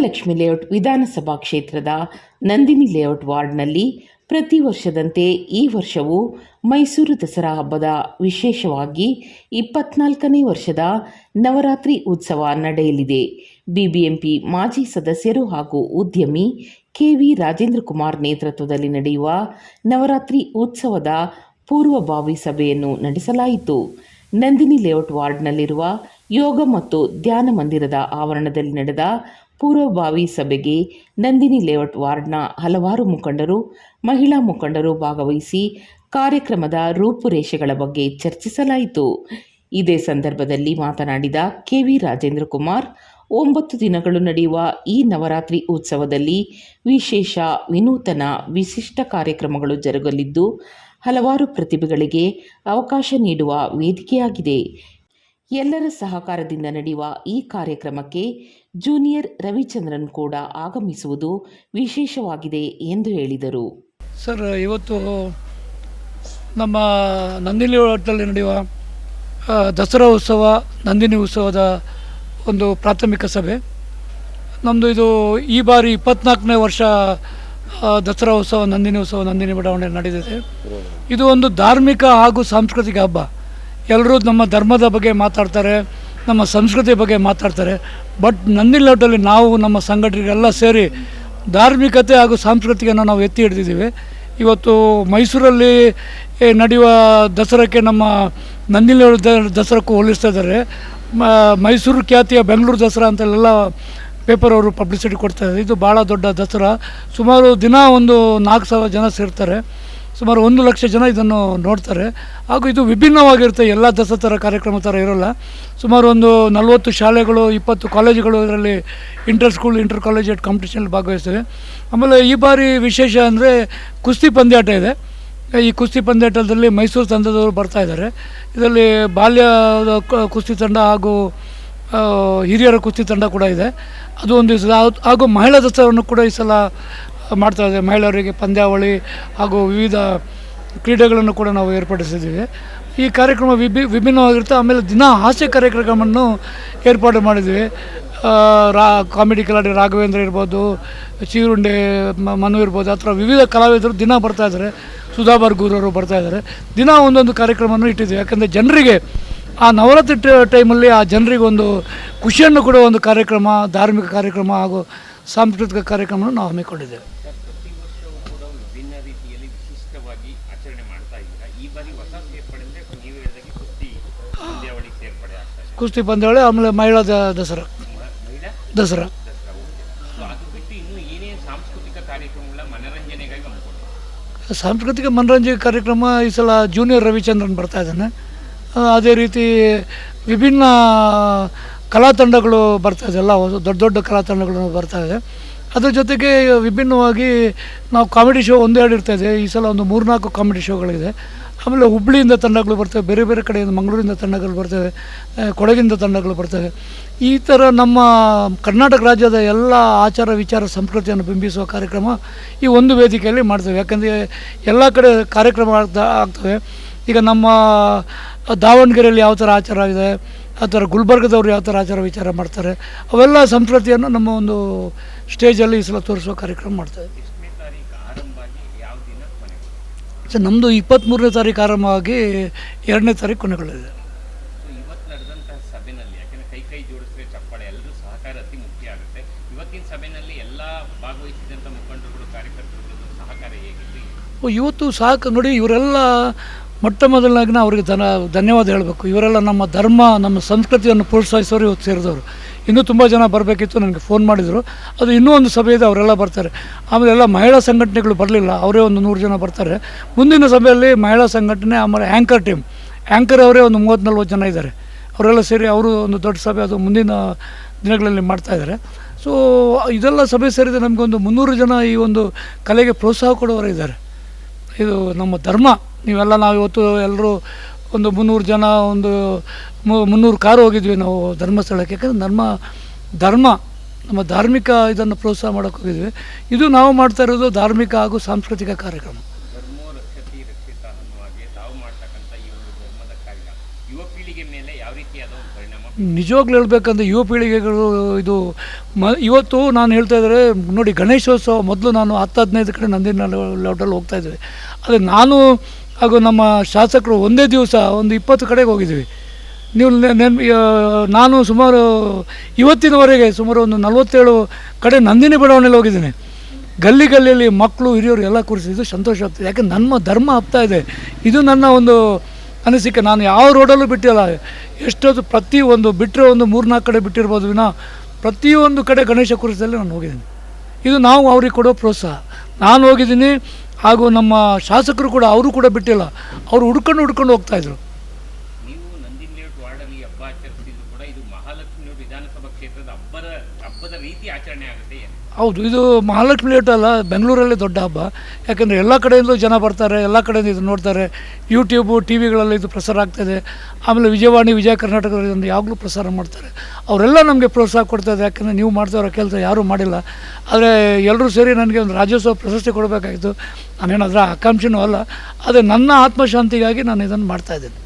Mahalakshmi layout ವಿಧಾನಸಭಾ ಕ್ಷೇತ್ರದ Nandini layout ವಾರ್ಡ್ನಲ್ಲಿ ಪ್ರತಿ ವರ್ಷದಂತೆ ಈ ವರ್ಷವೂ ಮೈಸೂರು ದಸರಾ ಹಬ್ಬದ ವಿಶೇಷವಾಗಿ ಇಪ್ಪತ್ನಾಲ್ಕನೇ ವರ್ಷದ ನವರಾತ್ರಿ ಉತ್ಸವ ನಡೆಯಲಿದೆ. ಬಿಬಿಎಂಪಿ ಮಾಜಿ ಸದಸ್ಯರು ಹಾಗೂ ಉದ್ಯಮಿ ಕೆವಿ ರಾಜೇಂದ್ರ ಕುಮಾರ್ ನೇತೃತ್ವದಲ್ಲಿ ನಡೆಯುವ ನವರಾತ್ರಿ ಉತ್ಸವದ ಪೂರ್ವಭಾವಿ ಸಭೆಯನ್ನು ನಡೆಸಲಾಯಿತು. ನಂದಿನಿ ಲೇಔಟ್ ವಾರ್ಡ್ನಲ್ಲಿರುವ ಯೋಗ ಮತ್ತು ಧ್ಯಾನ ಮಂದಿರದ ಆವರಣದಲ್ಲಿ ನಡೆದ ಪೂರ್ವಭಾವಿ ಸಭೆಗೆ ನಂದಿನಿ ಲೇಔಟ್ ವಾರ್ಡ್ನ ಹಲವಾರು ಮುಖಂಡರು, ಮಹಿಳಾ ಮುಖಂಡರು ಭಾಗವಹಿಸಿ ಕಾರ್ಯಕ್ರಮದ ರೂಪುರೇಷೆಗಳ ಬಗ್ಗೆ ಚರ್ಚಿಸಲಾಯಿತು. ಇದೇ ಸಂದರ್ಭದಲ್ಲಿ ಮಾತನಾಡಿದ ಕೆವಿ ರಾಜೇಂದ್ರ ಕುಮಾರ್, ಒಂಬತ್ತು ದಿನಗಳು ನಡೆಯುವ ಈ ನವರಾತ್ರಿ ಉತ್ಸವದಲ್ಲಿ ವಿಶೇಷ ವಿನೂತನ ವಿಶಿಷ್ಟ ಕಾರ್ಯಕ್ರಮಗಳು ಜರುಗಲಿದ್ದು, ಹಲವಾರು ಪ್ರತಿಭೆಗಳಿಗೆ ಅವಕಾಶ ನೀಡುವ ವೇದಿಕೆಯಾಗಿದೆ. ಎಲ್ಲರ ಸಹಕಾರದಿಂದ ನಡೆಯುವ ಈ ಕಾರ್ಯಕ್ರಮಕ್ಕೆ ಜೂನಿಯರ್ ರವಿಚಂದ್ರನ್ ಕೂಡ ಆಗಮಿಸುವುದು ವಿಶೇಷವಾಗಿದೆ ಎಂದು ಹೇಳಿದರು. ಸರ್, ಇವತ್ತು ನಮ್ಮ ನಂದಿನಿ ನಡೆಯುವ ದಸರಾ ಉತ್ಸವ, ನಂದಿನಿ ಉತ್ಸವದ ಒಂದು ಪ್ರಾಥಮಿಕ ಸಭೆ. ನಮ್ಮದು ಇದು ಈ ಬಾರಿ ಇಪ್ಪತ್ನಾಲ್ಕನೇ ವರ್ಷ ದಸರಾ ಉತ್ಸವ, ನಂದಿನಿ ಉತ್ಸವ, ನಂದಿನಿ ಬಡಾವಣೆ ನಡೆದಿದೆ. ಇದು ಒಂದು ಧಾರ್ಮಿಕ ಹಾಗೂ ಸಾಂಸ್ಕೃತಿಕ ಹಬ್ಬ. ಎಲ್ಲರೂ ನಮ್ಮ ಧರ್ಮದ ಬಗ್ಗೆ ಮಾತಾಡ್ತಾರೆ, ನಮ್ಮ ಸಂಸ್ಕೃತಿ ಬಗ್ಗೆ ಮಾತಾಡ್ತಾರೆ. ಬಟ್ ನಂದಿಲೋಟಲ್ಲಿ ನಾವು, ನಮ್ಮ ಸಂಘಟನೆಗಳೆಲ್ಲ ಸೇರಿ ಧಾರ್ಮಿಕತೆ ಹಾಗೂ ಸಾಂಸ್ಕೃತಿಕನ ನಾವು ಎತ್ತಿ ಹಿಡಿದಿದ್ದೀವಿ. ಇವತ್ತು ಮೈಸೂರಲ್ಲಿ ನಡೆಯುವ ದಸರಾಕ್ಕೆ ನಮ್ಮ ದ- ದಸರಾಕ್ಕೂ ಹೋಲಿಸ್ತಾ ಇದ್ದಾರೆ. ಮೈಸೂರು ಖ್ಯಾತಿಯ ಬೆಂಗಳೂರು ದಸರಾ ಅಂತಲ್ಲೆಲ್ಲ ಪೇಪರ್ ಅವರು ಪಬ್ಲಿಸಿಟಿ ಕೊಡ್ತಾ ಇದ್ದಾರೆ. ಇದು ಭಾಳ ದೊಡ್ಡ ದಸರಾ. ಸುಮಾರು ದಿನ ಒಂದು ನಾಲ್ಕು ಸಾವಿರ ಜನ ಸೇರ್ತಾರೆ. ಸುಮಾರು ಒಂದು ಲಕ್ಷ ಜನ ಇದನ್ನು ನೋಡ್ತಾರೆ. ಹಾಗೂ ಇದು ವಿಭಿನ್ನವಾಗಿರುತ್ತೆ. ಎಲ್ಲ ದಸರಾ ಥರ ಕಾರ್ಯಕ್ರಮ ಥರ ಇರೋಲ್ಲ. ಸುಮಾರು ಒಂದು ನಲವತ್ತು ಶಾಲೆಗಳು, ಇಪ್ಪತ್ತು ಕಾಲೇಜುಗಳು ಇದರಲ್ಲಿ ಇಂಟರ್ ಸ್ಕೂಲ್, ಇಂಟರ್ ಕಾಲೇಜ್ ಕಾಂಪಿಟೇಷನಲ್ಲಿ ಭಾಗವಹಿಸ್ತವೆ. ಆಮೇಲೆ ಈ ಬಾರಿ ವಿಶೇಷ ಅಂದರೆ ಕುಸ್ತಿ ಪಂದ್ಯಾಟ ಇದೆ. ಈ ಕುಸ್ತಿ ಪಂದ್ಯಾಟದಲ್ಲಿ ಮೈಸೂರು ತಂಡದವರು ಬರ್ತಾ ಇದ್ದಾರೆ. ಇದರಲ್ಲಿ ಬಾಲ್ಯದ ಕುಸ್ತಿ ತಂಡ ಹಾಗೂ ಹಿರಿಯರ ಕುಸ್ತಿ ತಂಡ ಕೂಡ ಇದೆ. ಅದು ಒಂದು ದಿವಸ ಹಾಗೂ ಮಹಿಳಾ ದಸರಾವನ್ನು ಕೂಡ ಈ ಸಲ ಮಾಡ್ತಾ ಇದೆ ಮಹಿಳೆಯರಿಗೆ ಪಂದ್ಯಾವಳಿ ಹಾಗೂ ವಿವಿಧ ಕ್ರೀಡೆಗಳನ್ನು ಕೂಡ ನಾವು ಏರ್ಪಡಿಸಿದ್ದೀವಿ. ಈ ಕಾರ್ಯಕ್ರಮ ವಿಭಿ, ವಿಭಿನ್ನವಾಗಿರುತ್ತೆ, ಆಮೇಲೆ ದಿನ ಹಾಸ್ಯ ಕಾರ್ಯಕ್ರಮವನ್ನು ಏರ್ಪಾಡು ಮಾಡಿದ್ವಿ ರಾ, ಕಾಮಿಡಿ ಕಲಾಡಿ ರಾಘವೇಂದ್ರ ಇರ್ಬೋದು ಚೀರುಂಡೆ ಮನು ಇರ್ಬೋದು, ಆ ಥರ ವಿವಿಧ ಕಲಾವಿದರು ದಿನ ಬರ್ತಾ ಇದ್ದಾರೆ. ಸುಧಾ ಬರ್ಗೂರವರು ಬರ್ತಾ ಇದ್ದಾರೆ. ದಿನ ಒಂದೊಂದು ಕಾರ್ಯಕ್ರಮವನ್ನು ಇಟ್ಟಿದ್ದೀವಿ. ಯಾಕಂದರೆ ಜನರಿಗೆ ಆ ನವರಾತ್ರಿ ಟೈಮಲ್ಲಿ ಆ ಜನರಿಗೆ ಒಂದು ಖುಷಿಯನ್ನು ಕೊಡುವ ಒಂದು ಕಾರ್ಯಕ್ರಮ, ಧಾರ್ಮಿಕ ಕಾರ್ಯಕ್ರಮ ಹಾಗೂ ಸಾಂಸ್ಕೃತಿಕ ಕಾರ್ಯಕ್ರಮವನ್ನು ನಾವು ಹಮ್ಮಿಕೊಂಡಿದ್ದೇವೆ ಪ್ರತಿ ವರ್ಷವೂ ಕೂಡ ವಿಭಿನ್ನ ರೀತಿಯಲ್ಲಿ ವಿಶಿಷ್ಟವಾಗಿ ಆಚರಣೆ ಮಾಡ್ತಾ ಇದ್ದೀರಾ ಈ ಬಾರಿ ಹೊಸ ಸೇರ್ಪಡೆ ಅಂದರೆ ನೀವು ಹೇಳಿದಾಗೆ ಕುಸ್ತಿ ಪಂದ್ಯಾವಳಿ ಸೇರ್ಪಡೆ ಆಗ್ತಾ ಇದೆ ಕುಸ್ತಿ ಪಂದ್ಯಾವಳಿ ಆಮೇಲೆ ಮಹಿಳಾ ದಸರಾ. ದಸರಾ. ಸಾಂಸ್ಕೃತಿಕ ಮನರಂಜನೆ ಕಾರ್ಯಕ್ರಮ ಈ ಸಲ ಜೂನಿಯರ್ ರವಿಚಂದ್ರನ್ ಬರ್ತಾ ಇದ್ದಾನೆ. ಅದೇ ರೀತಿ ವಿಭಿನ್ನ ಕಲಾ ತಂಡಗಳು ಬರ್ತಾ ಇದೆ. ಎಲ್ಲ ದೊಡ್ಡ ದೊಡ್ಡ ಕಲಾ ತಂಡಗಳು ಬರ್ತಾ ಇದೆ. ಅದ್ರ ಜೊತೆಗೆ ವಿಭಿನ್ನವಾಗಿ ನಾವು ಕಾಮಿಡಿ ಶೋ ಒಂದೆರಡು ಇರ್ತಾ ಇದೆ. ಈ ಸಲ ಒಂದು ಮೂರ್ನಾಲ್ಕು ಕಾಮಿಡಿ ಶೋಗಳಿದೆ. ಆಮೇಲೆ ಹುಬ್ಳಿಯಿಂದ ತಂಡಗಳು ಬರ್ತವೆ, ಬೇರೆ ಬೇರೆ ಕಡೆಯಿಂದ ಮಂಗಳೂರಿಂದ ತಂಡಗಳು ಬರ್ತವೆ ಕೊಡಗಿಂದ ತಂಡಗಳು ಬರ್ತವೆ. ಈ ಥರ ನಮ್ಮ ಕರ್ನಾಟಕ ರಾಜ್ಯದ ಎಲ್ಲ ಆಚಾರ ವಿಚಾರ ಸಂಸ್ಕೃತಿಯನ್ನು ಬಿಂಬಿಸುವ ಕಾರ್ಯಕ್ರಮ ಈ ಒಂದು ವೇದಿಕೆಯಲ್ಲಿ ಮಾಡ್ತೇವೆ. ಯಾಕಂದರೆ ಎಲ್ಲ ಕಡೆ ಕಾರ್ಯಕ್ರಮ ಆಗ್ತಾ, ಆಗ್ತವೆ. ಈಗ ನಮ್ಮ ದಾವಣಗೆರೆಯಲ್ಲಿ ಯಾವ ಥರ ಆಚಾರ ಇದೆ, ಆ ಥರ ಗುಲ್ಬರ್ಗದವ್ರು ಯಾವ ಥರ ಆಚಾರ ವಿಚಾರ ಮಾಡ್ತಾರೆ, ಅವೆಲ್ಲ ಸಂಸ್ಕೃತಿಯನ್ನು ನಮ್ಮ ಒಂದು ಸ್ಟೇಜಲ್ಲಿ ಈ ಸಲ ತೋರಿಸುವ ಕಾರ್ಯಕ್ರಮ ಮಾಡ್ತೇವೆ. ಸೊ ನಮ್ಮದು ಇಪ್ಪತ್ತ್ಮೂರನೇ ತಾರೀಕು ಆರಂಭವಾಗಿ ಎರಡನೇ ತಾರೀಕು ಕೊನೆಗೊಳ್ಳಿದೆ ಸೊ ಇವತ್ತು ನಡೆದಂತಹ ಸಭೆಯಲ್ಲಿ ಯಾಕೆಂದರೆ ಕೈ ಕೈ ಜೋಡಿಸಿದ್ರೆ ಚಪ್ಪಾಳೆ ಎಲ್ಲರೂ ಸಹಕಾರ ಅತಿ ಮುಖ್ಯ ಆಗುತ್ತೆ. ಇವತ್ತಿನ ಸಭೆಯಲ್ಲಿ ಎಲ್ಲ ಭಾಗವಹಿಸಿದಂಥ ಮುಖಂಡರುಗಳು ಕಾರ್ಯಕರ್ತರುಗಳು ಸಹಕಾರ ಹೇಗಿತ್ತು? ಓ, ಇವತ್ತು ಸಾಕು ನೋಡಿ ಇವರೆಲ್ಲ ಮೊಟ್ಟ ಮೊದಲನಾಗಿ ಅವರಿಗೆ ಧನ, ಧನ್ಯವಾದ ಹೇಳಬೇಕು. ಇವರೆಲ್ಲ ನಮ್ಮ ಧರ್ಮ, ನಮ್ಮ ಸಂಸ್ಕೃತಿಯನ್ನು ಪ್ರೋತ್ಸಾಹಿಸೋರು ಇವತ್ತು ಸೇರಿದವರು. ಇನ್ನೂ ತುಂಬ ಜನ ಬರಬೇಕಿತ್ತು, ನನಗೆ ಫೋನ್ ಮಾಡಿದರು. ಅದು ಇನ್ನೂ ಒಂದು ಸಭೆ ಇದೆ ಅವರೆಲ್ಲ ಬರ್ತಾರೆ. ಆಮೇಲೆ ಎಲ್ಲ ಮಹಿಳಾ ಸಂಘಟನೆಗಳು ಬರಲಿಲ್ಲ, ಅವರೇ ಒಂದು ನೂರು ಜನ ಬರ್ತಾರೆ. ಮುಂದಿನ ಸಭೆಯಲ್ಲಿ ಮಹಿಳಾ ಸಂಘಟನೆ, ಆಮೇಲೆ ಆ್ಯಂಕರ್ ಟೀಮ್. ಆ್ಯಂಕರ್ ಅವರೇ ಒಂದು ಮೂವತ್ತು ನಲ್ವತ್ತು ಜನ ಇದ್ದಾರೆ. ಅವರೆಲ್ಲ ಸೇರಿ ಅವರು ಒಂದು ದೊಡ್ಡ ಸಭೆ, ಅದು ಮುಂದಿನ ದಿನಗಳಲ್ಲಿ ಮಾಡ್ತಾ ಇದ್ದಾರೆ. ಸೊ, ಇದೆಲ್ಲ ಸಭೆ ಸೇರಿದ ನಮಗೊಂದು ಮುನ್ನೂರು ಜನ ಈ ಒಂದು ಕಲೆಗೆ ಪ್ರೋತ್ಸಾಹ ಕೊಡುವವರು ಇದ್ದಾರೆ. ಇದು ನಮ್ಮ ಧರ್ಮ. ನೀವೆಲ್ಲ ನಾವು ಇವತ್ತು ಎಲ್ಲರೂ ಒಂದು ಮುನ್ನೂರು ಜನ ಒಂದು ಮುನ್ನೂರು ಕಾರು ಹೋಗಿದ್ವಿ ನಾವು ಧರ್ಮಸ್ಥಳಕ್ಕೆ. ಯಾಕಂದರೆ ನಮ್ಮ ಧರ್ಮ ನಮ್ಮ ಧಾರ್ಮಿಕ ಇದನ್ನು ಪ್ರೋತ್ಸಾಹ ಮಾಡೋಕೆ ಹೋಗಿದ್ವಿ. ಇದು ನಾವು ಮಾಡ್ತಾ ಇರೋದು ಧಾರ್ಮಿಕ ಹಾಗೂ ಸಾಂಸ್ಕೃತಿಕ ಕಾರ್ಯಕ್ರಮ. ನಿಜವಾಗ್ಲೂ ಹೇಳ್ಬೇಕಂದ್ರೆ ಯುವ ಪೀಳಿಗೆಗಳು ಇದು ಮ ಇವತ್ತು ನಾನು ಹೇಳ್ತಾ ಇದ್ದಾರೆ ನೋಡಿ ಗಣೇಶೋತ್ಸವ ಮೊದಲು ನಾನು ಹತ್ತು ಹದಿನೈದು ಕಡೆ ನಂದಿನ ಲೋಟಲ್ಲಿ ಹೋಗ್ತಾ ಇದ್ವಿ. ಆದರೆ ನಾನು ಹಾಗೂ ನಮ್ಮ ಶಾಸಕರು ಒಂದೇ ದಿವಸ ಒಂದು ಇಪ್ಪತ್ತು ಕಡೆಗೆ ಹೋಗಿದ್ದೀವಿ. ನೀವು ನೆನ್ ಸುಮಾರು ಇವತ್ತಿನವರೆಗೆ ಸುಮಾರು ಒಂದು ನಲವತ್ತೇಳು ಕಡೆ ನಂದಿನಿ ಬಡಾವಣೆಯಲ್ಲಿ ಹೋಗಿದ್ದೀನಿ. ಗಲ್ಲಿ ಗಲ್ಲಿಯಲ್ಲಿ ಮಕ್ಕಳು, ಹಿರಿಯರು ಎಲ್ಲ ಕೂರಿಸಿದ್ದು ಸಂತೋಷ ಆಗ್ತದೆ. ಯಾಕೆ ನಮ್ಮ ಧರ್ಮ ಆಗ್ತಾ ಇದೆ. ಇದು ನನ್ನ ಒಂದು ಅನಿಸಿಕೆ. ನಾನು ಯಾವ ರೋಡಲ್ಲೂ ಬಿಟ್ಟಿಲ್ಲ. ಎಷ್ಟೊತ್ತು ಪ್ರತಿ ಒಂದು ಬಿಟ್ಟರೆ ಒಂದು ಮೂರ್ನಾಲ್ಕು ಕಡೆ ಬಿಟ್ಟಿರ್ಬೋದು ವಿನ ಪ್ರತಿಯೊಂದು ಕಡೆ ಗಣೇಶ ಕೂರಿಸದಲ್ಲಿ ನಾನು ಹೋಗಿದ್ದೀನಿ. ಇದು ನಾವು ಅವ್ರಿಗೆ ಕೊಡೋ ಪ್ರೋತ್ಸಾಹ. ನಾನು ಹೋಗಿದ್ದೀನಿ. ಹಾಗೂ ನಮ್ಮ ಶಾಸಕರು ಕೂಡ ಅವರು ಕೂಡ ಬಿಟ್ಟಿಲ್ಲ. ಅವರು ಹುಡ್ಕೊಂಡು ಹುಡ್ಕೊಂಡು ಹೋಗ್ತಾಯಿದ್ರು ಇದು ಮಹಾಲಕ್ಷ್ಮಿ ವಿಧಾನಸಭಾ ಕ್ಷೇತ್ರದ ಹಬ್ಬದ ಹಬ್ಬದ ರೀತಿ ಆಚರಣೆ ಆಗುತ್ತೆ ಹೌದು, ಇದು ಮಹಾಲಕ್ಷ್ಮಿ ಲೇಔಟ್ ಅಲ್ಲ, ಬೆಂಗಳೂರಲ್ಲೇ ದೊಡ್ಡ ಹಬ್ಬ. ಯಾಕಂದರೆ ಎಲ್ಲ ಕಡೆಯಿಂದಲೂ ಜನ ಬರ್ತಾರೆ, ಎಲ್ಲ ಕಡೆಯಿಂದ ಇದು ನೋಡ್ತಾರೆ. ಯೂಟ್ಯೂಬು ಟಿ ವಿಗಳಲ್ಲಿ ಇದು ಪ್ರಸಾರ ಆಗ್ತಾಯಿದೆ ಆಮೇಲೆ ವಿಜಯವಾಣಿ, ವಿಜಯ ಕರ್ನಾಟಕದಲ್ಲಿ ಯಾವಾಗಲೂ ಪ್ರಸಾರ ಮಾಡ್ತಾರೆ. ಅವರೆಲ್ಲ ನಮಗೆ ಪ್ರೋತ್ಸಾಹ ಕೊಡ್ತಾಯಿದೆ ಯಾಕಂದರೆ ನೀವು ಮಾಡ್ತಾರೋ ಕೆಲಸ ಯಾರೂ ಮಾಡಿಲ್ಲ. ಆದರೆ ಎಲ್ಲರೂ ಸೇರಿ ನನಗೆ ಒಂದು ರಾಜ್ಯೋತ್ಸವ ಪ್ರಶಸ್ತಿ ಕೊಡಬೇಕಾಗಿತ್ತು. ನಾನೇನು ಅದರ ಆಕಾಂಕ್ಷೆನೂ ಅಲ್ಲ. ಆದರೆ ನನ್ನ ಆತ್ಮಶಾಂತಿಗಾಗಿ ನಾನು ಇದನ್ನು ಮಾಡ್ತಾಯಿದ್ದೇನೆ